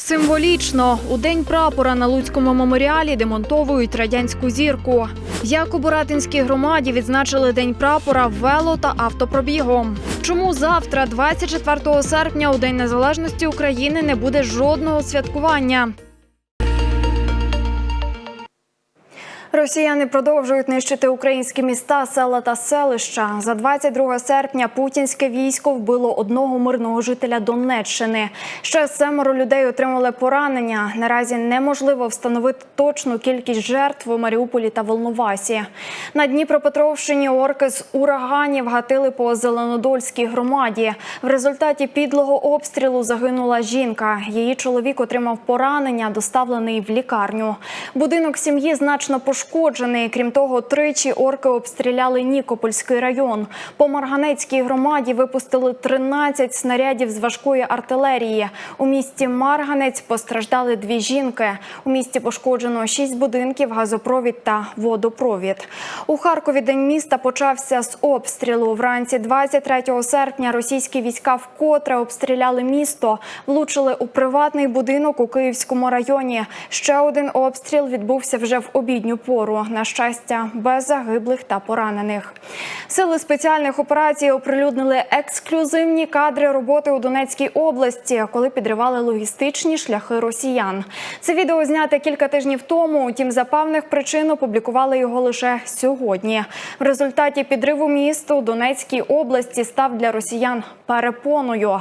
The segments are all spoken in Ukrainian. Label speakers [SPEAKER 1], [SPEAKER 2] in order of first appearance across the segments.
[SPEAKER 1] Символічно у день прапора на Луцькому меморіалі демонтовують радянську зірку. Як у Буратинській громаді відзначили день прапора вело та автопробігом. Чому завтра, 24 серпня, у День Незалежності України, не буде жодного святкування? Росіяни продовжують нищити українські міста, села та селища. За 22 серпня путінське військо вбило одного мирного жителя Донеччини. Ще семеро людей отримали поранення. Наразі неможливо встановити точну кількість жертв у Маріуполі та Волновасі. На Дніпропетровщині орки з ураганів гатили по Зеленодольській громаді. В результаті підлого обстрілу загинула жінка. Її чоловік отримав поранення, доставлений в лікарню. Будинок сім'ї значно пошкоджений. Крім того, тричі орки обстріляли Нікопольський район. По Марганецькій громаді випустили 13 снарядів з важкої артилерії. У місті Марганець постраждали дві жінки. У місті пошкоджено шість будинків, газопровід та водопровід. У Харкові день міста почався з обстрілу. Вранці 23 серпня російські війська вкотре обстріляли місто, влучили у приватний будинок у Київському районі. Ще один обстріл відбувся вже в обідню пору. На щастя, без загиблих та поранених. Сили спеціальних операцій оприлюднили ексклюзивні кадри роботи у Донецькій області, коли підривали логістичні шляхи росіян. Це відео зняте кілька тижнів тому. Утім, за певних причин опублікували його лише сьогодні. В результаті підриву міст у Донецькій області став для росіян перепоною.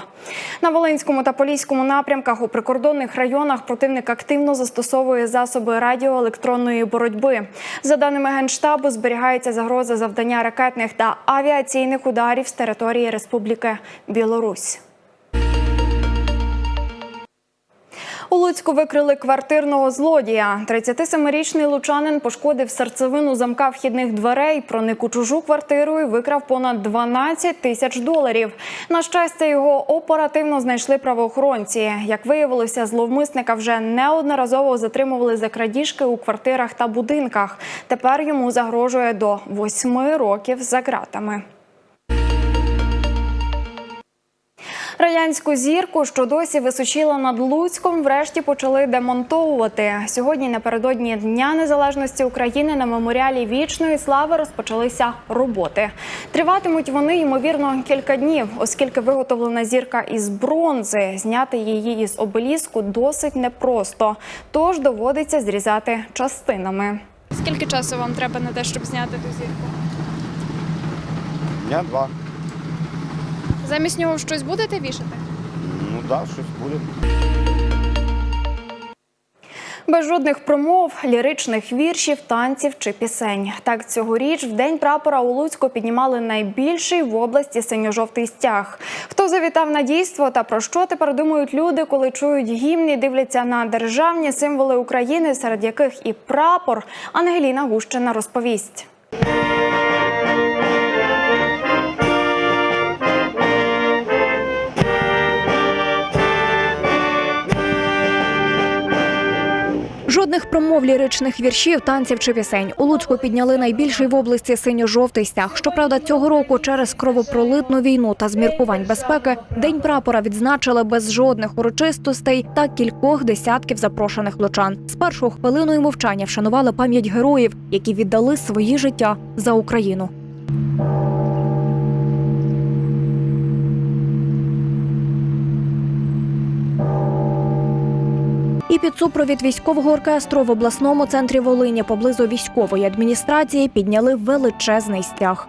[SPEAKER 1] На Волинському та Поліському напрямках у прикордонних районах противник активно застосовує засоби радіоелектронної боротьби. За даними генштабу, зберігається загроза завдання ракетних та авіаційних ударів з території Республіки Білорусь. У Луцьку викрили квартирного злодія. 37-річний лучанин пошкодив серцевину замка вхідних дверей, проник у чужу квартиру і викрав понад 12 тисяч доларів. На щастя, його оперативно знайшли правоохоронці. Як виявилося, зловмисника вже неодноразово затримували за крадіжки у квартирах та будинках. Тепер йому загрожує до 8 років за ґратами. Радянську зірку, що досі височила над Луцьком, врешті почали демонтовувати. Сьогодні, напередодні Дня Незалежності України, на меморіалі вічної слави розпочалися роботи. Триватимуть вони ймовірно кілька днів, оскільки виготовлена зірка із бронзи, зняти її із обеліску досить непросто, тож доводиться зрізати частинами. Скільки часу вам треба на те, щоб зняти ту зірку?
[SPEAKER 2] Дня два.
[SPEAKER 1] Замість нього щось будете вішати?
[SPEAKER 2] Ну да, щось буде.
[SPEAKER 1] Без жодних промов, ліричних віршів, танців чи пісень. Так цьогоріч в день прапора у Луцьку піднімали найбільший в області синьо-жовтий стяг. Хто завітав на дійство та про що тепер думають люди, коли чують гімн і дивляться на державні символи України, серед яких і прапор, Ангеліна Гущина розповість.
[SPEAKER 3] Жодних промов ліричних віршів, танців чи пісень. У Луцьку підняли найбільший в області синьо-жовтий стяг. Щоправда, цього року через кровопролитну війну та зміркувань безпеки день прапора відзначили без жодних урочистостей та кількох десятків запрошених лучан. Спершу хвилиною мовчання вшанували пам'ять героїв, які віддали свої життя за Україну. І під супровід військового оркестру в обласному центрі Волині поблизу військової адміністрації підняли величезний стяг.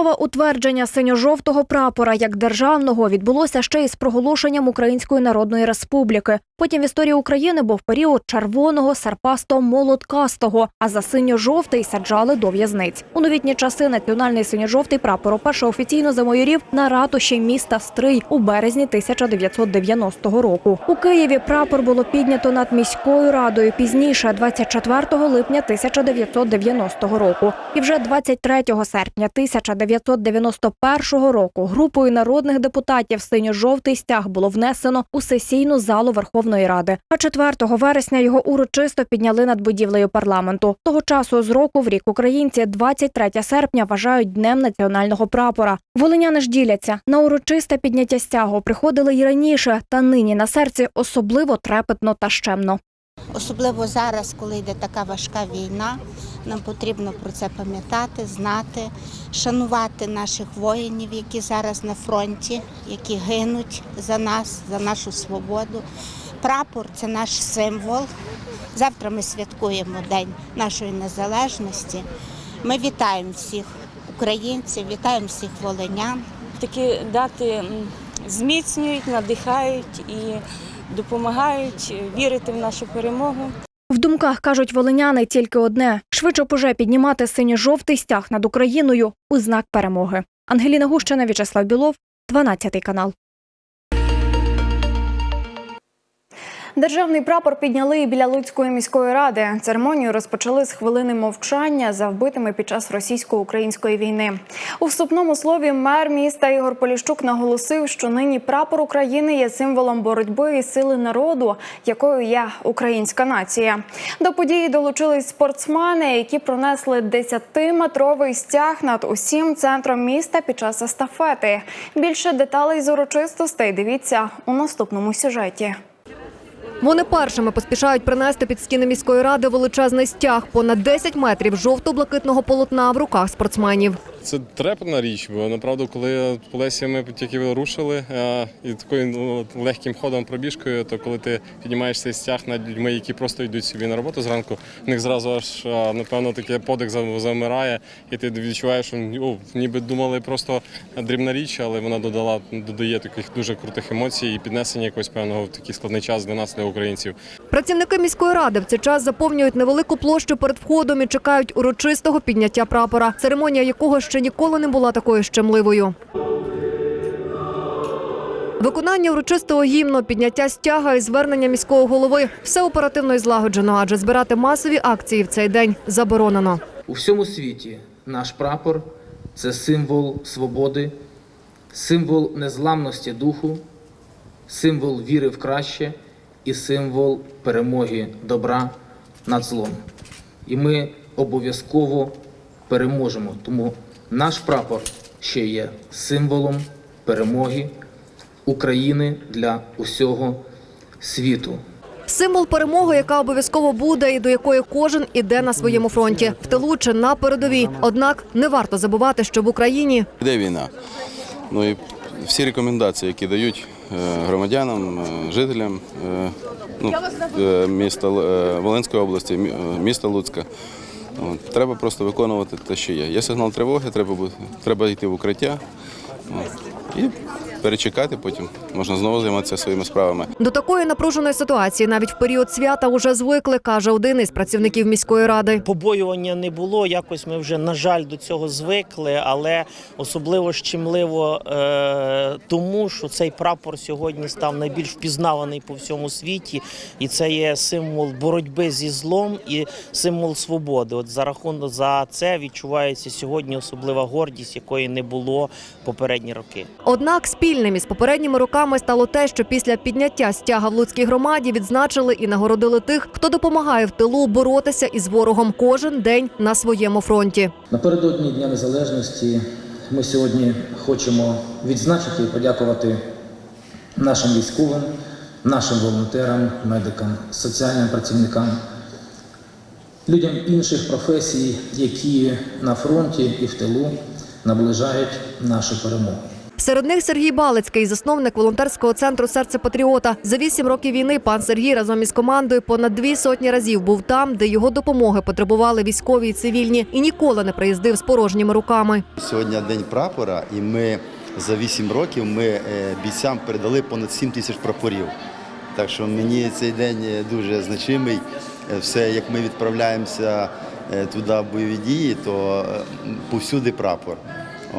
[SPEAKER 3] Слова, утвердження синьо-жовтого прапора як державного відбулося ще із проголошенням Української Народної Республіки. Потім в історії України був період червоного, серпастого, молоткастого, а за синьо-жовтий саджали до в'язниць. У новітні часи національний синьо-жовтий прапор уперше офіційно замайорів на ратуші міста Стрий у березні 1990 року. У Києві прапор було піднято над міською радою пізніше, 24 липня 1990 року. І вже 23 серпня 1991 року групою народних депутатів синьо-жовтий стяг було внесено у сесійну залу Верховної Ради. А 4 вересня його урочисто підняли над будівлею парламенту. Того часу з року в рік українці 23 серпня вважають днем національного прапора. Волиняни ж діляться на урочисте підняття стягу приходили й раніше, та нині на серці особливо трепетно та щемно.
[SPEAKER 4] Особливо зараз, коли йде така важка війна, нам потрібно про це пам'ятати, знати, шанувати наших воїнів, які зараз на фронті, які гинуть за нас, за нашу свободу. Прапор це наш символ. Завтра ми святкуємо День нашої незалежності. Ми вітаємо всіх українців, вітаємо всіх волинян.
[SPEAKER 5] Такі дати зміцнюють, надихають і допомагають вірити в нашу перемогу.
[SPEAKER 3] В думках кажуть волиняни тільки одне: швидше б уже піднімати синьо-жовтий стяг над Україною у знак перемоги. Ангеліна Гущина, В'ячеслав Білов, 12 канал.
[SPEAKER 1] Державний прапор підняли біля Луцької міської ради. Церемонію розпочали з хвилини мовчання за вбитими під час російсько-української війни. У вступному слові мер міста Ігор Поліщук наголосив, що нині прапор України є символом боротьби і сили народу, якою є українська нація. До події долучились спортсмени, які пронесли 10-метровий стяг над усім центром міста під час естафети. Більше деталей з урочистостей дивіться у наступному сюжеті.
[SPEAKER 6] Вони першими поспішають принести під стіни міської ради величезний стяг понад 10 метрів жовто-блакитного полотна в руках спортсменів.
[SPEAKER 7] Це трепетна річ, бо направду, коли по Лесі ми тільки рушили і такою ну, легким ходом пробіжкою, то коли ти піднімаєш цей стяг над людьми, які просто йдуть собі на роботу зранку, в них зразу аж напевно таке подих зам- замирає, і ти відчуваєш, що о, ніби думали просто дрібна річ, але вона додала додає таких дуже крутих емоцій і піднесення якогось певного в такий складний час для нас, для українців.
[SPEAKER 6] Працівники міської ради в цей час заповнюють невелику площу перед входом і чекають урочистого підняття прапора, церемонія якого ще ніколи не була такою щемливою. Виконання урочистого гімну, підняття стяга і звернення міського голови все оперативно і злагоджено, адже збирати масові акції в цей день заборонено.
[SPEAKER 8] У всьому світі наш прапор це символ свободи, символ незламності духу, символ віри в краще і символ перемоги добра над злом. І ми обов'язково переможемо. Тому наш прапор ще є символом перемоги України для усього світу.
[SPEAKER 6] Символ перемоги, яка обов'язково буде, і до якої кожен іде на своєму фронті в тилу чи на передовій. Однак не варто забувати, що в Україні
[SPEAKER 9] Йде війна. Ну і всі рекомендації, які дають е, громадянам, е, жителям е, ну, міста Волинської області, міста Луцька. От, Треба просто виконувати те, що є. Є сигнал тривоги, треба, треба йти в укриття от, і перечекати, потім можна знову займатися своїми справами.
[SPEAKER 6] До такої напруженої ситуації навіть в період свята уже звикли, каже один із працівників міської ради.
[SPEAKER 10] побоювання не було. Якось ми вже, на жаль, до цього звикли, але особливо щемливо е, тому, що цей прапор сьогодні став найбільш впізнаваний по всьому світі, і це є символ боротьби зі злом і символ свободи. От за рахунок за це відчувається сьогодні особлива гордість, якої не було попередні роки.
[SPEAKER 6] Однак спільним із попередніми роками стало те, що після підняття стяга в Луцькій громаді відзначили і нагородили тих, хто допомагає в тилу боротися із ворогом кожен день на своєму фронті.
[SPEAKER 8] Напередодні Дня Незалежності ми сьогодні хочемо відзначити і подякувати нашим військовим, нашим волонтерам, медикам, соціальним працівникам, людям інших професій, які на фронті і в тилу наближають нашу перемогу.
[SPEAKER 6] Серед них Сергій Балицький, засновник волонтерського центру Серце Патріота. За вісім років війни пан Сергій разом із командою понад дві сотні разів був там, де його допомоги потребували військові і цивільні, і ніколи не приїздив з порожніми руками.
[SPEAKER 11] Сьогодні день прапора, і ми за 8 років ми е, бійцям передали понад 7 тисяч прапорів. Так що мені цей день е, дуже значимий. Е, Все, як ми відправляємося туди в бойові дії, то повсюди прапор.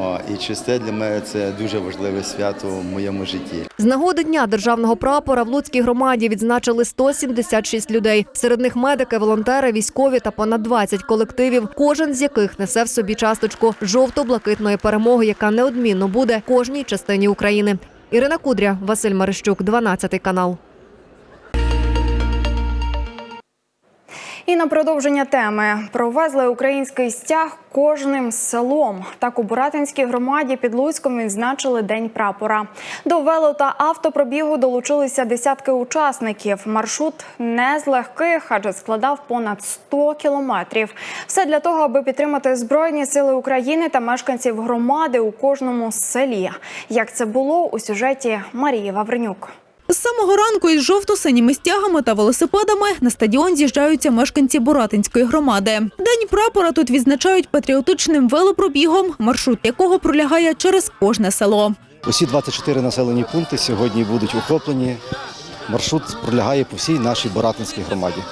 [SPEAKER 11] О, і чисте для мене це дуже важливе свято в моєму житті.
[SPEAKER 6] З нагоди дня державного прапора в Луцькій громаді відзначили 176 людей. Серед них медики, волонтери, військові та понад 20 колективів, кожен з яких несе в собі часточку жовто-блакитної перемоги, яка неодмінно буде кожній частині України. Ірина Кудря, Василь Марищук, 12 канал.
[SPEAKER 1] І на продовження теми провезли український стяг кожним селом. Так у Буратинській громаді під Луцьком відзначили День прапора. До вело та автопробігу долучилися десятки учасників. Маршрут не з легких, адже складав понад 100 кілометрів. Все для того, аби підтримати збройні сили України та мешканців громади у кожному селі. Як це було у сюжеті Марії Вавренюк.
[SPEAKER 12] З самого ранку із жовто-синіми стягами та велосипедами на стадіон з'їжджаються мешканці Боратинської громади. День прапора тут відзначають патріотичним велопробігом, маршрут якого пролягає через кожне село.
[SPEAKER 2] Усі 24 населені пункти сьогодні будуть охоплені. Маршрут пролягає по всій нашій Боратинській громаді.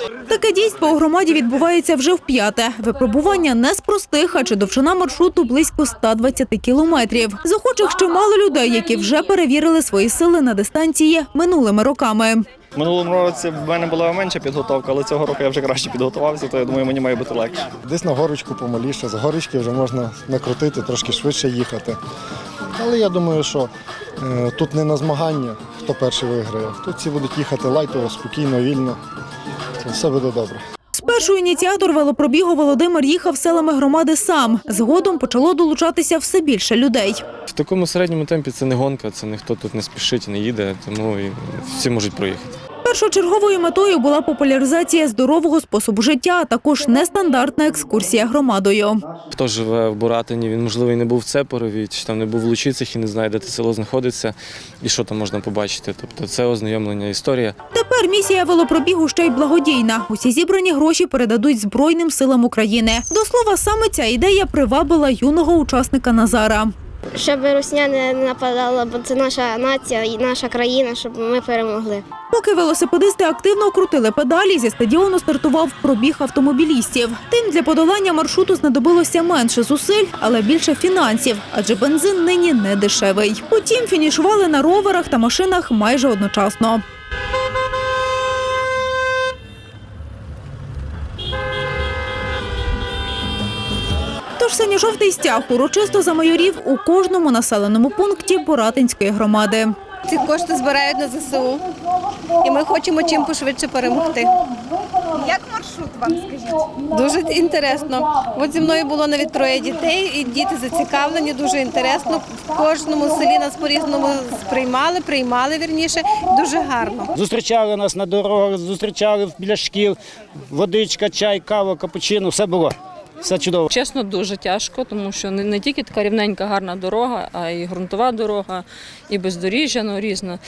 [SPEAKER 12] Таке дійство у громаді відбувається вже вп'яте. Випробування не з простих, адже довжина маршруту близько 120 кілометрів. З охочих ще мало людей, які вже перевірили свої сили на дистанції минулими роками.
[SPEAKER 13] Минулому році в мене була менша підготовка, але цього року я вже краще підготувався, то я думаю, мені має бути легше.
[SPEAKER 2] Десь на горочку помаліше, з горочки вже можна накрутити, трошки швидше їхати. Але я думаю, що е, тут не на змагання, хто перший виграє. Тут всі будуть їхати лайтово, спокійно, вільно. Це все буде добре.
[SPEAKER 12] Спершу ініціатор велопробігу Володимир їхав селами громади сам. Згодом почало долучатися все більше людей.
[SPEAKER 7] В такому середньому темпі це не гонка, це ніхто тут не спішить, не їде, тому і всі можуть проїхати.
[SPEAKER 12] Першочерговою метою була популяризація здорового способу життя, а також нестандартна екскурсія громадою.
[SPEAKER 7] Хто живе в Буратині, він можливо і не був в Цепорові, чи там не був в Лучицях і не знає, де це село знаходиться і що там можна побачити. Тобто це ознайомлення історія.
[SPEAKER 12] Тепер місія велопробігу ще й благодійна. Усі зібрані гроші передадуть Збройним силам України. До слова, саме ця ідея привабила юного учасника Назара.
[SPEAKER 14] Щоб Русня не нападала, бо це наша нація і наша країна, щоб ми перемогли.
[SPEAKER 12] Поки велосипедисти активно крутили педалі, зі стадіону стартував пробіг автомобілістів. Тим для подолання маршруту знадобилося менше зусиль, але більше фінансів, адже бензин нині не дешевий. Утім, фінішували на роверах та машинах майже одночасно. Тож синьо-жовтий стяг урочисто замайорів у кожному населеному пункті Боратинської громади.
[SPEAKER 14] Ці кошти збирають на ЗСУ, і ми хочемо чим пошвидше перемогти.
[SPEAKER 12] Як маршрут вам скажіть?
[SPEAKER 14] Дуже інтересно. От зі мною було навіть троє дітей, і діти зацікавлені, дуже інтересно. В кожному селі нас по-різному сприймали, приймали вірніше. Дуже гарно.
[SPEAKER 13] Зустрічали нас на дорогах, зустрічали біля шкіл, водичка, чай, кава, капучино, все було. Все чудово.
[SPEAKER 5] Чесно, дуже тяжко, тому що не, не тільки така рівненька гарна дорога, а й ґрунтова дорога, і бездоріжжя ну, різне.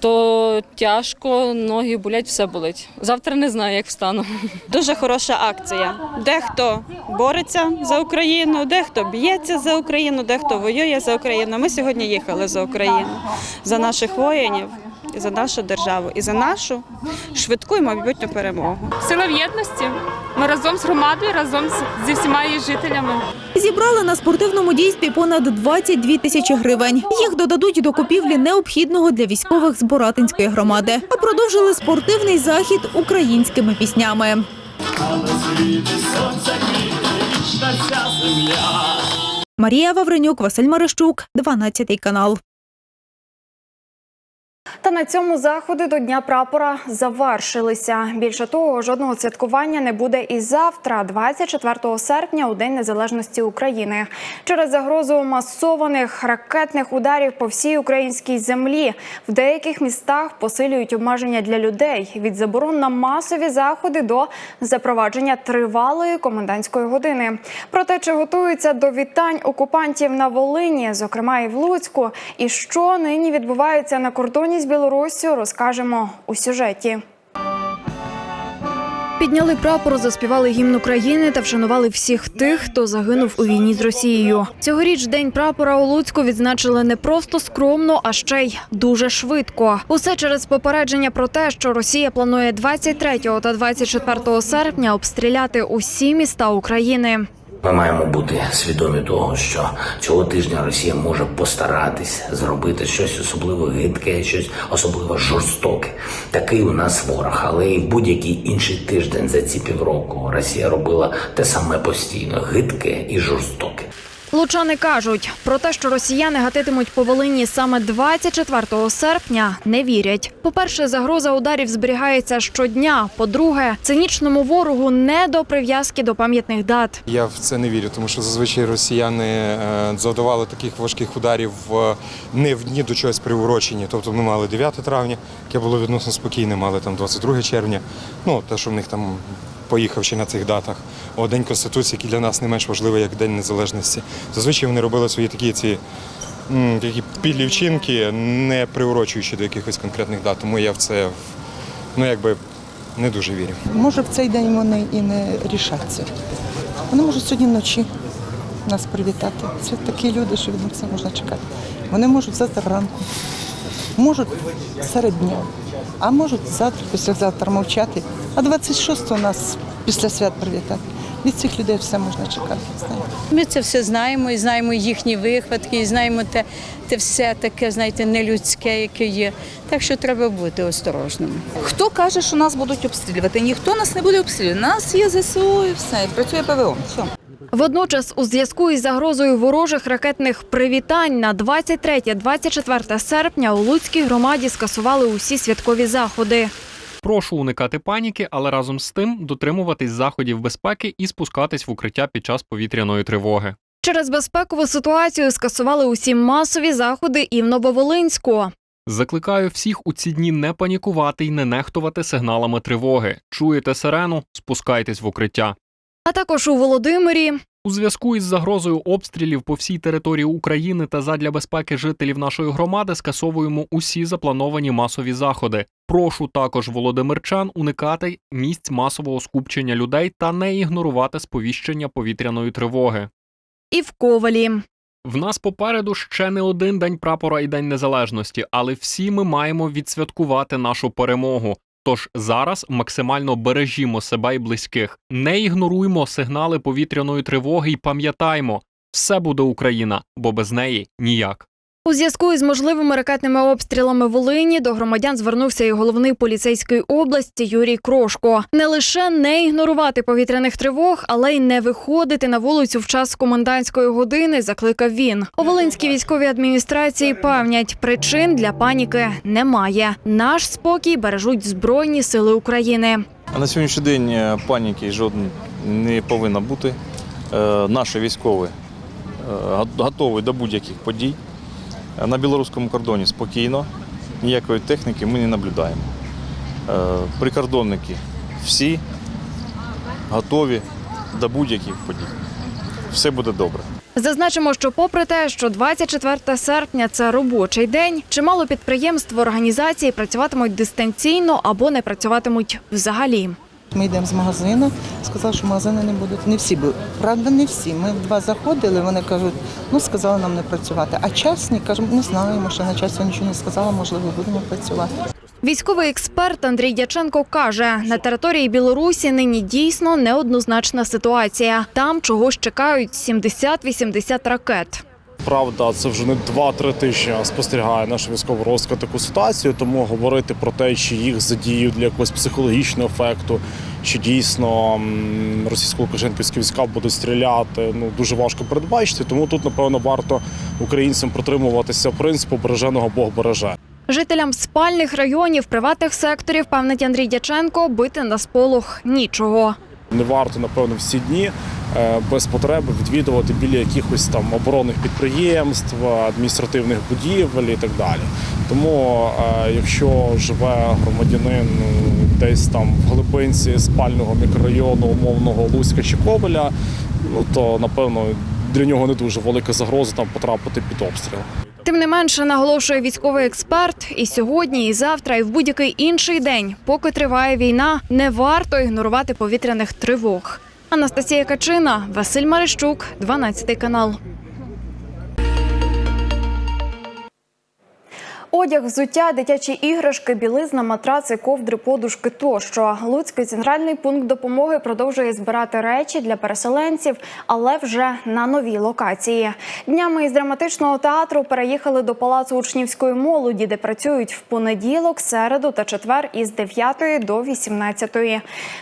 [SPEAKER 5] То тяжко, ноги болять, все болить. Завтра не знаю, як встану.
[SPEAKER 14] Дуже хороша акція. Дехто бореться за Україну, дехто б'ється за Україну, дехто воює за Україну. Ми сьогодні їхали за Україну, за наших воїнів, і за нашу державу, і за нашу швидку і майбутню перемогу.
[SPEAKER 5] Сила в єдності. Ми разом з громадою, разом зі всіма її жителями.
[SPEAKER 12] Зібрали на спортивному дійстві понад 22 тисячі гривень. Їх додадуть до купівлі необхідного для військових з Боратинської громади. А продовжили спортивний захід українськими піснями. Марія Вавренюк, Василь Марищук, 12 канал.
[SPEAKER 1] Та на цьому заходи до Дня прапора завершилися. Більше того, жодного святкування не буде і завтра, 24 серпня, у День Незалежності України. Через загрозу масованих ракетних ударів по всій українській землі в деяких містах посилюють обмеження для людей від заборон на масові заходи до запровадження тривалої комендантської години. Про те, чи готуються до вітань окупантів на Волині, зокрема і в Луцьку, і що нині відбувається на кордоні з Білоруссю, розкажемо у сюжеті. Підняли прапор, заспівали гімн України та вшанували всіх тих, хто загинув у війні з Росією. Цьогоріч день прапора у Луцьку відзначили не просто скромно, а ще й дуже швидко. Усе через попередження про те, що Росія планує 23 та 24 серпня обстріляти усі міста України.
[SPEAKER 15] Ми маємо бути свідомі того, що цього тижня Росія може постаратись зробити щось особливо гидке, щось особливо жорстоке. Такий у нас ворог, але і будь-який інший тиждень за ці півроку Росія робила те саме постійно гидке і жорстоке.
[SPEAKER 1] Лучани кажуть про те, що росіяни гатитимуть по Волині саме 24 серпня, не вірять. По-перше, загроза ударів зберігається щодня. По-друге, цинічному ворогу не до прив'язки до пам'ятних дат.
[SPEAKER 16] Я в це не вірю, тому що зазвичай росіяни е, завдавали таких важких ударів не в дні до чогось приурочені. Тобто ми мали 9 травня, яке було відносно спокійне, мали там 22 червня. Ну те, що в них там поїхав ще на цих датах. О, День Конституції, який для нас не менш важливий, як День Незалежності. Зазвичай вони робили свої такі ці. Такі підлівчинки, не приурочуючи до якихось конкретних дат, тому я в це ну якби не дуже вірю.
[SPEAKER 17] Може, в цей день вони і не рішаться. Вони можуть сьогодні вночі нас привітати. Це такі люди, що від них все можна чекати. Вони можуть завтра ранку, можуть серед дня, а можуть завтра, післязавтра мовчати, а 26-го нас після свят привітати. Від цих людей все можна чекати. Знаєте.
[SPEAKER 18] Ми це все знаємо і знаємо їхні вихватки, і знаємо те, те все таке, знаєте, нелюдське, яке є. Так що треба бути осторожними.
[SPEAKER 19] Хто каже, що нас будуть обстрілювати? Ніхто нас не буде обстрілювати. Нас є ЗСУ і все, і працює ПВО. Все.
[SPEAKER 1] Водночас, у зв'язку із загрозою ворожих ракетних привітань на 23-24 серпня у Луцькій громаді скасували усі святкові заходи.
[SPEAKER 20] Прошу уникати паніки, але разом з тим дотримуватись заходів безпеки і спускатись в укриття під час повітряної тривоги.
[SPEAKER 1] Через безпекову ситуацію скасували усі масові заходи і в Нововолинську.
[SPEAKER 20] Закликаю всіх у ці дні не панікувати і не нехтувати сигналами тривоги. Чуєте сирену? Спускайтесь в укриття.
[SPEAKER 1] А також у Володимирі,
[SPEAKER 20] У зв'язку із загрозою обстрілів по всій території України та задля безпеки жителів нашої громади скасовуємо усі заплановані масові заходи. Прошу також володимирчан уникати місць масового скупчення людей та не ігнорувати сповіщення повітряної тривоги.
[SPEAKER 1] і в Ковалі.
[SPEAKER 20] В нас попереду ще не один день прапора і день незалежності, але всі ми маємо відсвяткувати нашу перемогу. Тож зараз максимально бережімо себе і близьких, не ігноруймо сигнали повітряної тривоги і пам'ятаймо, все буде Україна, бо без неї ніяк.
[SPEAKER 1] У зв'язку із можливими ракетними обстрілами Волині до громадян звернувся і головний поліцейської області Юрій Крошко. Не лише не ігнорувати повітряних тривог, але й не виходити на вулицю в час комендантської години. Закликав він. У Волинській військовій адміністрації певнять, причин для паніки немає. Наш спокій бережуть збройні сили України.
[SPEAKER 21] На сьогоднішній день е, паніки жодної не повинно бути. Е, Наші військові е, готові до будь-яких подій. На білоруському кордоні спокійно, ніякої техніки ми не наблюдаємо. Е, Прикордонники всі готові до будь-яких подій. Все буде добре.
[SPEAKER 1] Зазначимо, що попри те, що 24 серпня це робочий день, чимало підприємств організації працюватимуть дистанційно або не працюватимуть взагалі.
[SPEAKER 17] Ми йдемо з магазину, сказали, що магазини не будуть. Не всі були. Правда, не всі. Ми в два заходили, вони кажуть, ну сказали нам не працювати. А частні кажуть, не знаємо, що начальство нічого не сказало, можливо, будемо працювати.
[SPEAKER 1] Військовий експерт Андрій Дяченко каже, на території Білорусі нині дійсно неоднозначна ситуація. Там чогось чекають 70-80 ракет.
[SPEAKER 22] Правда, це вже не 2-3 тижні спостерігає наша військова розвідка таку ситуацію, тому говорити про те, чи їх задіють для якогось психологічного ефекту, чи дійсно російсько-лукашенківські війська будуть стріляти, ну дуже важко передбачити. Тому тут, напевно, варто українцям протримуватися принципу береженого Бог береже.
[SPEAKER 1] Жителям спальних районів приватних секторів, певнить Андрій Дяченко, бити на сполох нічого.
[SPEAKER 22] Не варто, напевно, всі дні е, без потреби відвідувати біля якихось там оборонних підприємств, адміністративних будівель і так далі. Тому, е, якщо живе громадянин ну, десь там в глибинці спального мікрорайону умовного Луцька чи Ковеля, ну то напевно для нього не дуже велика загроза там потрапити під обстріл.
[SPEAKER 1] Тим не менше, наголошує військовий експерт, і сьогодні, і завтра, і в будь-який інший день, поки триває війна, не варто ігнорувати повітряних тривог. Анастасія Качина, Василь Марищук, 12 канал. Одяг, взуття, дитячі іграшки, білизна, матраци, ковдри, подушки тощо. Луцький центральний пункт допомоги продовжує збирати речі для переселенців, але вже на новій локації. Днями із драматичного театру переїхали до палацу учнівської молоді, де працюють в понеділок, середу та четвер із 9 до 18.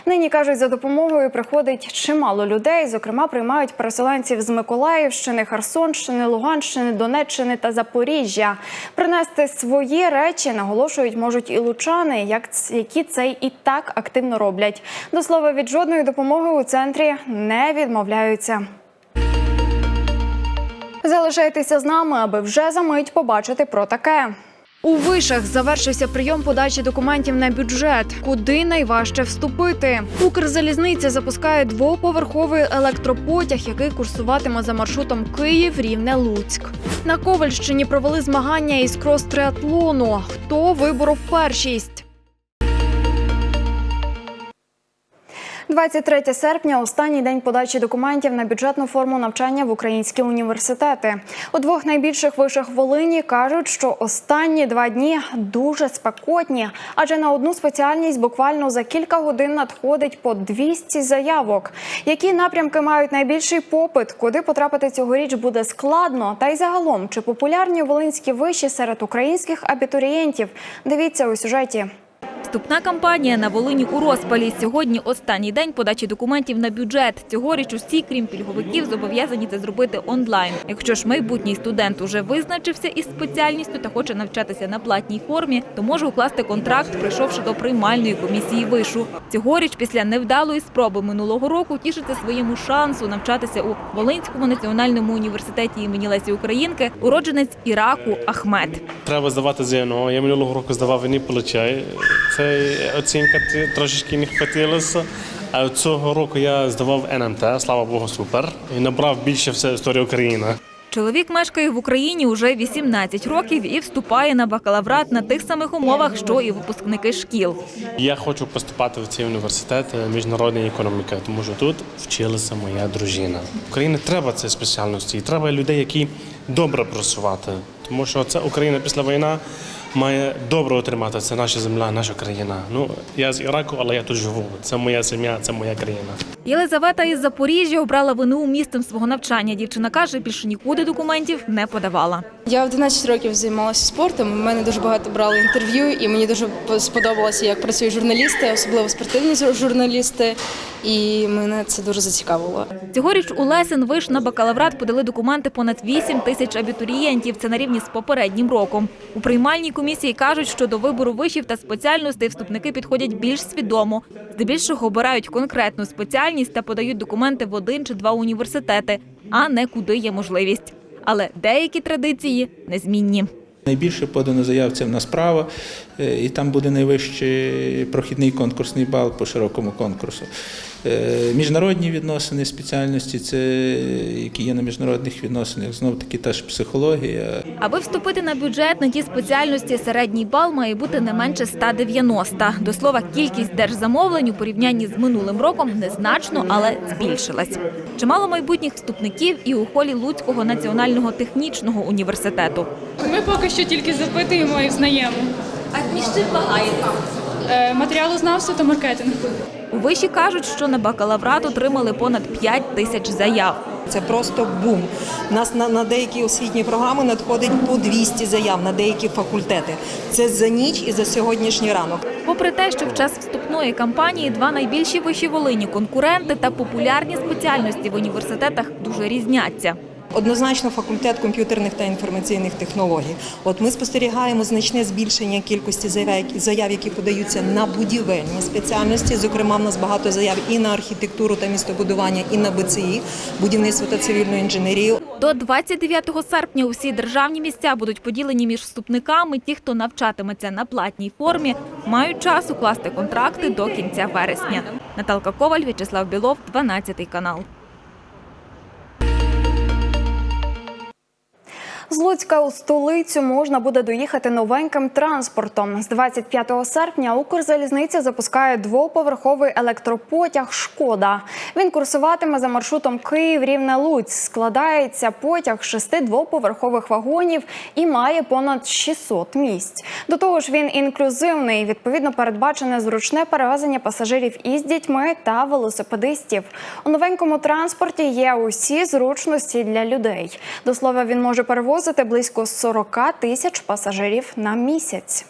[SPEAKER 1] Нині кажуть, за допомогою приходить чимало людей. Зокрема, приймають переселенців з Миколаївщини, Херсонщини, Луганщини, Донеччини та Запоріжжя. Принести свої речі наголошують можуть і лучани, як які це і так активно роблять. До слова, від жодної допомоги у центрі не відмовляються. Залишайтеся з нами, аби вже за мить побачити про таке. У вишах завершився прийом подачі документів на бюджет. Куди найважче вступити? Укрзалізниця запускає двоповерховий електропотяг, який курсуватиме за маршрутом Київ Рівне Луцьк. На Ковальщині провели змагання із крос-триатлону. Хто виборов першість? 23 серпня останній день подачі документів на бюджетну форму навчання в українські університети. У двох найбільших вишах Волині кажуть, що останні два дні дуже спекотні, адже на одну спеціальність буквально за кілька годин надходить по 200 заявок. Які напрямки мають найбільший попит, куди потрапити цьогоріч буде складно, та й загалом чи популярні волинські виші серед українських абітурієнтів? Дивіться у сюжеті.
[SPEAKER 23] Вступна кампанія на Волині у розпалі. Сьогодні останній день подачі документів на бюджет. Цьогоріч усі, крім пільговиків, зобов'язані це зробити онлайн. Якщо ж майбутній студент уже визначився із спеціальністю та хоче навчатися на платній формі, то може укласти контракт, прийшовши до приймальної комісії вишу. Цьогоріч, після невдалої спроби минулого року, тішиться своєму шансу навчатися у Волинському національному університеті імені Лесі Українки уродженець Іраку Ахмед.
[SPEAKER 24] Треба здавати ЗНО. Я минулого року здавав і не получай. Це оцінка трошечки не хватилося. А цього року я здавав НМТ, слава Богу, супер. І набрав більше все історії України.
[SPEAKER 23] Чоловік мешкає в Україні уже 18 років і вступає на бакалаврат на тих самих умовах, що і випускники шкіл.
[SPEAKER 24] Я хочу поступати в цей університет е, міжнародної економіки, тому що тут вчилася моя дружина. Україні треба цієї спеціальності, і треба людей, які добре працювати. Тому що це Україна після війни має добре отримати. Це наша земля, наша країна. Ну я з Іраку, але я тут живу. Це моя сім'я, це моя країна.
[SPEAKER 23] Єлизавета із Запоріжжя обрала вину містом свого навчання. Дівчина каже, більше нікуди документів не подавала.
[SPEAKER 25] Я в 11 років займалася спортом. У мене дуже багато брали інтерв'ю, і мені дуже сподобалося, як працюють журналісти, особливо спортивні журналісти. І мене це дуже зацікавило.
[SPEAKER 23] Цьогоріч у Лесен виш на бакалаврат подали документи понад 8 тисяч абітурієнтів. Це на рівні з попереднім роком. У приймальній комісії кажуть, що до вибору вишів та спеціальностей вступники підходять більш свідомо. Здебільшого обирають конкретну спеціальність та подають документи в один чи два університети, а не куди є можливість. Але деякі традиції незмінні.
[SPEAKER 26] Найбільше подано заяв це в нас право, е, і там буде найвищий прохідний конкурсний бал по широкому конкурсу. Е, Міжнародні відносини спеціальності, це які є на міжнародних відносинах, знов таки та ж психологія.
[SPEAKER 23] Аби вступити на бюджет на ті спеціальності, середній бал має бути не менше 190. До слова, кількість держзамовлень у порівнянні з минулим роком незначно, але збільшилась. Чимало майбутніх вступників і у холі Луцького національного технічного університету.
[SPEAKER 27] Ми поки що тільки запитуємо і взнаємо.
[SPEAKER 23] А між чим вагаєте?
[SPEAKER 27] Матеріалознавство та маркетинг.
[SPEAKER 23] У виші кажуть, що на бакалаврат отримали понад 5 тисяч заяв.
[SPEAKER 28] Це просто бум. У нас на, на деякі освітні програми надходить по 200 заяв на деякі факультети. Це за ніч і за сьогоднішній ранок.
[SPEAKER 23] Попри те, що в час вступної кампанії два найбільші виші Волині конкуренти та популярні спеціальності в університетах дуже різняться.
[SPEAKER 28] Однозначно факультет комп'ютерних та інформаційних технологій. От ми спостерігаємо значне збільшення кількості заяв, які подаються на будівельні спеціальності. Зокрема, в нас багато заяв і на архітектуру та містобудування, і на БЦІ, будівництво та цивільну інженерію.
[SPEAKER 23] До 29 серпня усі державні місця будуть поділені між вступниками. Ті, хто навчатиметься на платній формі, мають час укласти контракти до кінця вересня. Наталка Коваль, В'ячеслав Білов, 12 канал.
[SPEAKER 1] З Луцька у столицю можна буде доїхати новеньким транспортом. З 25 серпня Укрзалізниця запускає двоповерховий електропотяг Шкода. Він курсуватиме за маршрутом Київ Рівне Луць. Складається потяг шести двоповерхових вагонів і має понад 600 місць. До того ж, він інклюзивний. Відповідно, передбачене зручне перевезення пасажирів із дітьми та велосипедистів. У новенькому транспорті є усі зручності для людей. До слова, він може перевозити близько 40 тисяч пасажирів на місяць.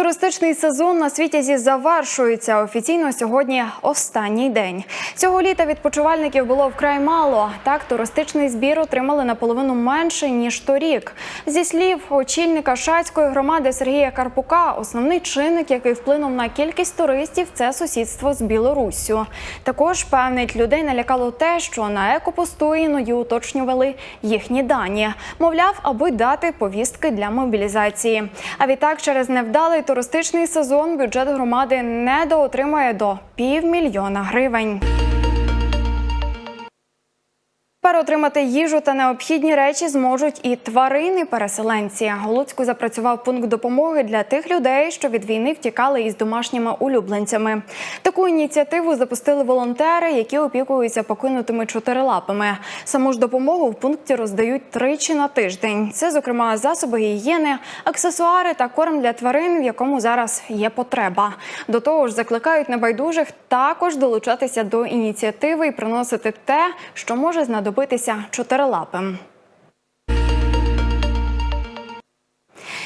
[SPEAKER 1] Туристичний сезон на світязі завершується. Офіційно сьогодні останній день. Цього літа відпочивальників було вкрай мало. Так, туристичний збір отримали наполовину менше ніж торік. Зі слів очільника шацької громади Сергія Карпука, основний чинник, який вплинув на кількість туристів, це сусідство з Білоруссю. Також певнить людей налякало те, що на екопосту іноді уточнювали їхні дані. Мовляв, аби дати повістки для мобілізації. А відтак, через невдалий туристичний сезон бюджет громади недоотримає до півмільйона гривень. Отримати їжу та необхідні речі зможуть і тварини-переселенці. У Луцьку запрацював пункт допомоги для тих людей, що від війни втікали із домашніми улюбленцями. Таку ініціативу запустили волонтери, які опікуються покинутими чотирилапами. Саму ж допомогу в пункті роздають тричі на тиждень. Це, зокрема, засоби гігієни, аксесуари та корм для тварин, в якому зараз є потреба. До того ж, закликають небайдужих також долучатися до ініціативи і приносити те, що може знадобитися чотирилапим.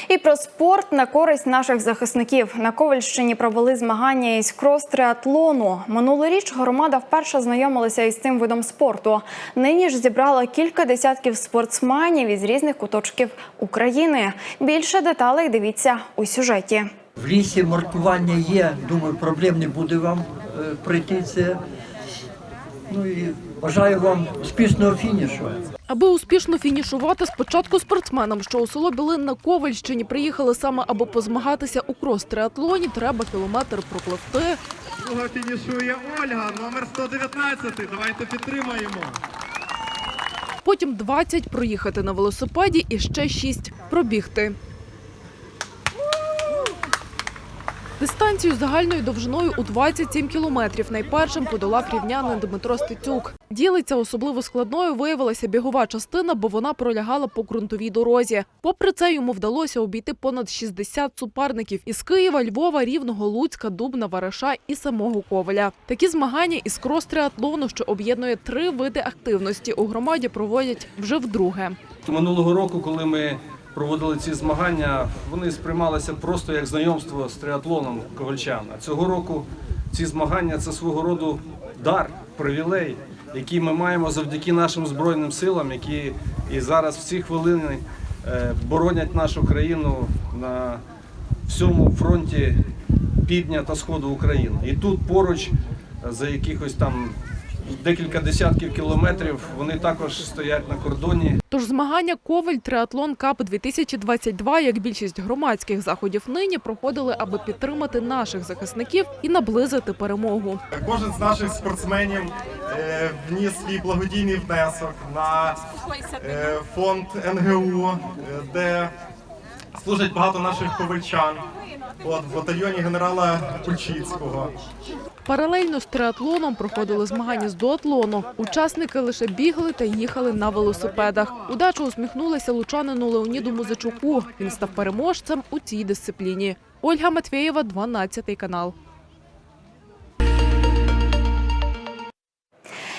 [SPEAKER 1] І про спорт на користь наших захисників на Ковальщині провели змагання із крос-триатлону. Минулоріч громада вперше знайомилася із цим видом спорту. Нині ж зібрала кілька десятків спортсменів із різних куточків України. Більше деталей дивіться у сюжеті.
[SPEAKER 29] В лісі маркування є. Думаю, проблем не буде вам е, пройти це. Ну і бажаю вам успішного фінішу.
[SPEAKER 30] Аби успішно фінішувати, спочатку спортсменам, що у село Білин на Ковальщині приїхали саме аби позмагатися у крос-триатлоні, треба кілометр пропливти.
[SPEAKER 31] Друга фінішує Ольга, номер 119. Давайте підтримаємо.
[SPEAKER 30] Потім 20 проїхати на велосипеді і ще 6 пробігти. Дистанцію загальною довжиною у 27 кілометрів найпершим подолав рівнянин Дмитро Стецюк. Ділиться особливо складною виявилася бігова частина, бо вона пролягала по ґрунтовій дорозі. Попри це, йому вдалося обійти понад 60 суперників із Києва, Львова, Рівного, Луцька, Дубна, Вараша і самого Коваля. Такі змагання із крос-триатлону, що об'єднує три види активності, у громаді проводять вже вдруге.
[SPEAKER 32] Минулого року, коли ми проводили ці змагання, вони сприймалися просто як знайомство з триатлоном ковальчан. А цього року ці змагання це свого роду дар, привілей, який ми маємо завдяки нашим збройним силам, які і зараз в ці хвилини е, боронять нашу країну на всьому фронті півдня та сходу України. І тут поруч е, за якихось там декілька десятків кілометрів вони також стоять на кордоні.
[SPEAKER 30] Тож змагання Коваль Триатлон Кап 2022, як більшість громадських заходів нині, проходили, аби підтримати наших захисників і наблизити перемогу.
[SPEAKER 31] Кожен з наших спортсменів е, вніс свій благодійний внесок на е, фонд НГУ, е, де служать багато наших ковальчан. От в батальйоні генерала Кульчицького.
[SPEAKER 30] Паралельно з триатлоном проходили змагання з дуатлону. Учасники лише бігли та їхали на велосипедах. Удачу усміхнулася лучанину Леоніду Музичуку. Він став переможцем у цій дисципліні. Ольга Матвєєва, 12 канал.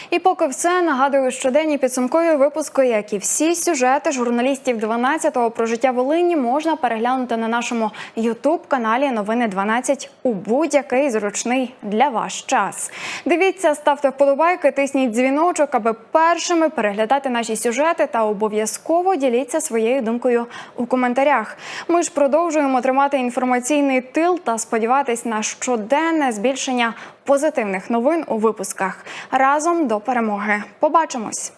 [SPEAKER 1] І поки все нагадую, щоденні підсумкові випуски, як і всі сюжети журналістів 12-го про життя Волині, можна переглянути на нашому Ютуб каналі Новини 12 у будь-який зручний для вас час. Дивіться, ставте вподобайки, тисніть дзвіночок, аби першими переглядати наші сюжети та обов'язково діліться своєю думкою у коментарях. Ми ж продовжуємо тримати інформаційний тил та сподіватись на щоденне збільшення позитивних новин у випусках разом до перемоги. Побачимось.